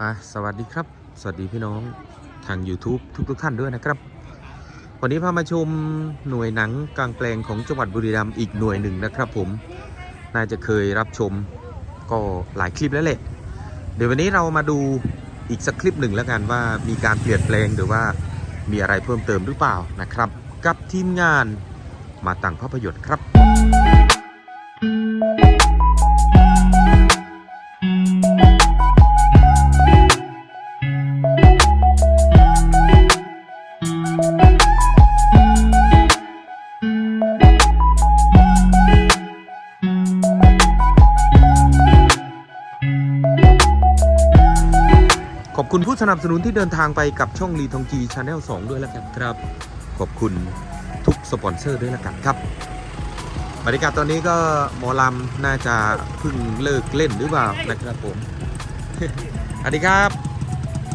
อะสวัสดีครับ สวัสดีพี่น้องทาง YouTube ทุกทุกท่านด้วยนะครับ วันนี้พามาชมหน่วยหนังกลางแปลงของจังหวัดบุรีรัมย์อีกหน่วยหนึ่งนะครับผม น่าจะเคยรับชมก็หลายคลิปแล้วแหละ เดี๋ยววันนี้เรามาดูอีกสักคลิปหนึ่งแล้วกันว่ามีการเปลี่ยนแปลงหรือว่ามีอะไรเพิ่มเติมหรือเปล่านะครับ กับทีมงานมาต่างภาพยนตร์ครับ ขอบคุณผู้สนับสนุนที่เดินทางไปกับช่องรีทองจีชาแนล2ด้วยแล้วกันครับ ขอบคุณทุกสปอนเซอร์ด้วยแล้วกันครับบรรยากาศตอนนี้ก็หมอลำน่าจะเพิ่งเลิกเล่นหรือเปล่านะครับผมสวัสดีครับ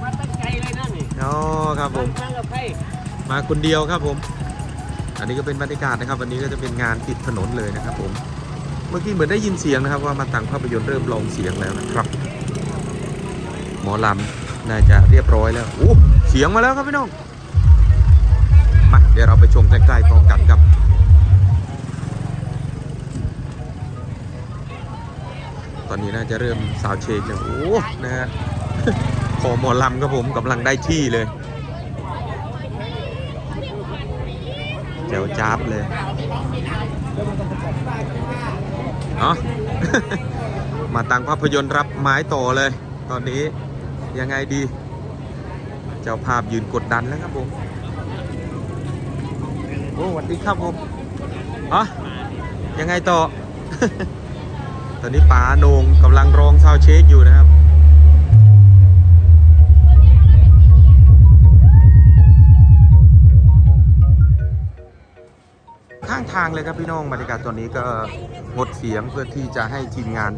มาตั้งใจเลยนะนี่อ๋อครับผมตั้งกับใคร มาคนเดียวครับผม อันนี้ก็เป็นบรรยากาศนะครับ วันนี้ก็จะเป็นงานติดถนนเลยนะครับ ผม เมื่อกี้เหมือนได้ยินเสียงนะครับ ว่ามาต่างภาพยนตร์เริ่มลองเสียงแล้วนะครับ หมอลำน่าจะเรียบร้อยแล้วโอ้เสียงมาแล้วครับพี่น้องมาเดี๋ยวเราไปชมใกล้ๆพร้อมกันครับตอนนี้น่าจะเริ่มสาวเชคแล้วโอ้นะฮะขอหมอลำครับผมกำลังได้ที่เลย จวจ้าบเลยเนาะมาตังภาพยนตร์รับไม้ต่อเลย ตอนนี้ยังไงดี เจ้าภาพยืนกดดันแล้วครับผม โอ้สวัสดีครับผมอ๋อยังไงต่อ ตอนนี้ป๋าโหนงกำลังรองซาวเช็คอยู่นะครับ ทางเลยครับพี่น้องบรรยากาศตอนนี้ก็งดเสียงเพื่อที่จะให้ทีมงาน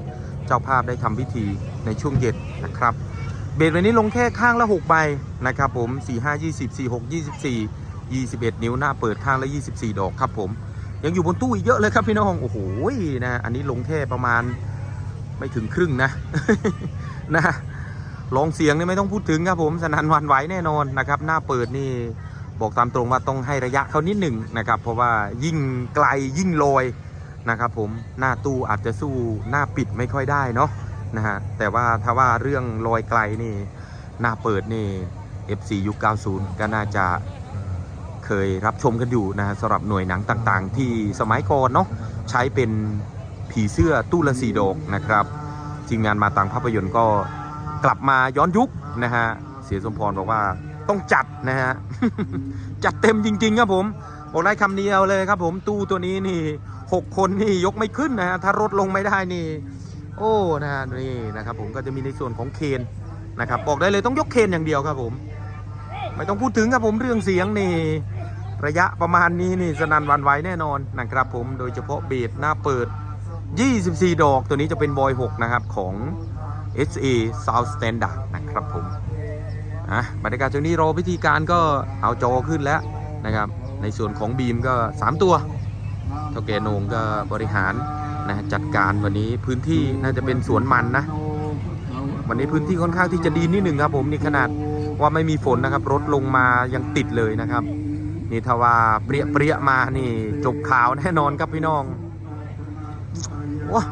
เจ้าภาพได้ทำพิธีในช่วงเย็นนะครับ เบสวันนี้ลงแค่ข้างละ 6 ใบนะครับผม 4 5 20 4 6 24 21 นิ้วหน้าเปิดข้างละ 24 ดอกครับผม ยังอยู่บนตู้อีกเยอะเลยครับพี่น้องโอ้โหนะอันนี้ลงแค่ประมาณไม่ถึงครึ่งนะนะลองเสียงนี่ไม่ต้องพูดถึงครับผมสนันวันไหวแน่นอนนะครับ หน้าเปิดนี่ บอกตามตรงว่าต้องให้ระยะเขานิดหนึ่งนะครับ เพราะว่ายิ่งไกลยิ่งลอยนะครับผมหน้าตู้อาจจะสู้หน้าปิดไม่ค่อยได้เนาะนะฮะแต่ว่าถ้าว่าเรื่องลอยไกลนี่หน้าเปิดนี่ FC ยุค90 ก็น่าจะเคยรับชมกันอยู่นะฮะสำหรับหน่วยหนังต่างๆ ที่สมัยก่อนเนาะใช้เป็นผีเสื้อตู้ละสีดอกนะครับทีมงานมาต่างภาพยนตร์ก็กลับมาย้อนยุคนะฮะเสียสมพรบอกว่า ต้องจัดนะฮะ จัดเต็มจริง ๆ ครับผมบอกได้คำเดียวเลยครับ ผมตู้ตัวนี้นี่หกคนนี่ยกไม่ขึ้นนะฮะถ้ารถลงไม่ได้นี่ โอ้นะฮะนี่นะครับ ผมก็จะมีในส่วนของเคนนะครับบอกได้เลยต้องยกเคนอย่างเดียวครับผม ไม่ต้องพูดถึงครับผมเรื่องเสียงนี่ ระยะประมาณนี้นี่สนันวันไหวแน่นอนนะครับ ผมโดยเฉพาะเบสหน้าเปิด 24 ดอกตัวนี้จะเป็นบอย 6 นะครับ ของ SA Sound Standard นะครับผม อะบรรยากาศช่วงนี้รอพิธีการก็เอาจอขึ้นแล้วนะครับ ในส่วนของบีมก็ 3 ตัวเท่าแกนงก็บริหารนะจัดการวันนี้พื้นที่น่าจะเป็นสวนมันนะ วันนี้พื้นที่ค่อนข้างที่จะดีนิดหนึ่งครับ ผมนี่ขนาดว่าไม่มีฝนนะครับ รถลงมายังติดเลยนะครับ นี่ถ้าว่าเปรี้ยเปรี้ยมานี่จบข่าวแน่นอนครับพี่น้องว้า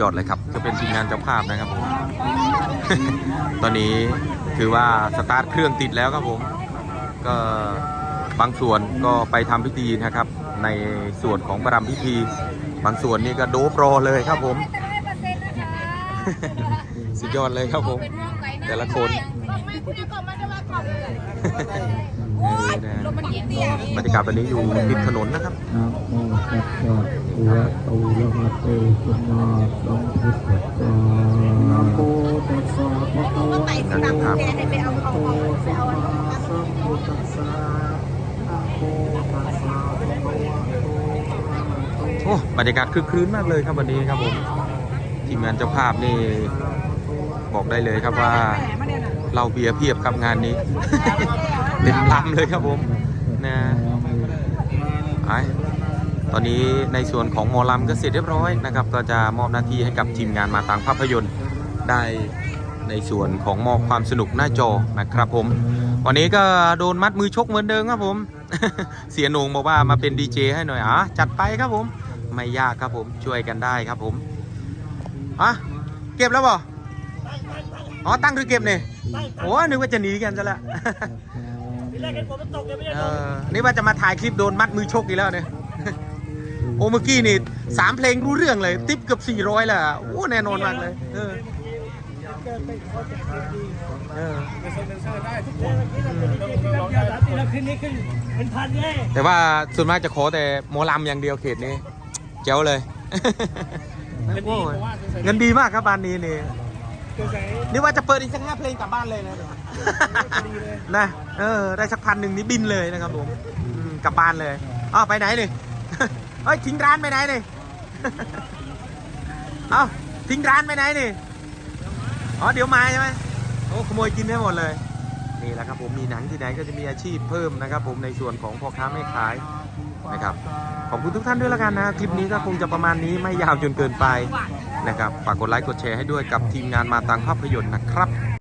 ยอดเลยครับ จะเป็นทีมงานเจ้าภาพนะครับผมตอนนี้คือว่าสตาร์ทเครื่องติดแล้วครับผม ก็บางส่วนก็ไปทำพิธีนะครับ ในส่วนของประรำพิธี บางส่วนนี่ก็โดบรอเลยครับผม สุดยอดเลยครับผม แต่ละคน บรรยากาศวันนี้อยู่ติดถนนนะครับนะโมตัสสะภะคะวะโตอะระหะโตสัมมาสัมพุทธัสสะนะโมตัสสะภะคะวะไปสนามแกไปเอาเอาเอาไปเอาสัมพุทธัสสะนะโมตัสสะภะคะวะโตอะระหะโตโอ้บรรยากาศคึกคืนมากเลยครับวันนี้ครับผมทีมงานเจ้าภาพนี่บอกได้เลยครับว่าเราเบียร์เพียบครับงานนี้ เต็มลำเลยครับผม นะไอตอนนี้ในส่วนของหมอลำก็เสร็จเรียบร้อยนะครับ ก็จะมอบหน้าที่ให้กับทีมงานมาต่างภาพยนตร์ได้ในส่วนของมอบความสนุกหน้าจอนะครับผม วันนี้ก็โดนมัดมือชกเหมือนเดิมครับผม เสียโหนงบอกว่ามาเป็นดีเจให้หน่อยอะจัดไปครับผม ไม่ยากครับผมช่วยกันได้ครับผมอะเก็บแล้วบ่อ๋อตั้งหรือเก็บเนี่ยโอ้นึกว่าจะหนีกันซะ แล้วเออนี่ว่าจะมาถ่ายคลิปโดนมัดมือชกอีกแล้วเนี่ย โอ้เมื่อกี้นี่สามเพลงรู้เรื่องเลย ติปเกือบ400แล้วอะโอ้แน่นอนมากเลยเออเออแล้วคืนนี้ขึ้นเป็นพันไงแต่ว่าส่วนมากจะขอแต่หมอลำอย่างเดียวเขตนี้เจ๋วเลยโอ้ยเงินดีมากครับบ้านนี้นี่ นี่ว่าจะเปิดอีกสักห้าเพลงกลับบ้านเลยนะนะเออได้สักพันหนึ่งนี่บินเลยนะครับผมกลับบ้านเลยอ้าวไปไหนนี่เฮ้ยทิ้งร้านไปไหนนี่เอ้าทิ้งร้านไปไหนนี่อ๋อเดี๋ยวมาใช่ไหมโอ้ขโมยกินได้หมดเลยนี่แหละครับผมมีหนังที่ไหนก็จะมีอาชีพเพิ่มนะครับ ผมในส่วนของพ่อค้าแม่ขายนะครับขอบคุณทุกท่านด้วยแล้วกันนะ คลิปนี้ก็คงจะประมาณนี้ไม่ยาวจนเกินไป นะครับฝากกดไลค์กดแชร์ให้ด้วยกับทีมงานมาตังภาพยนตร์นะครับ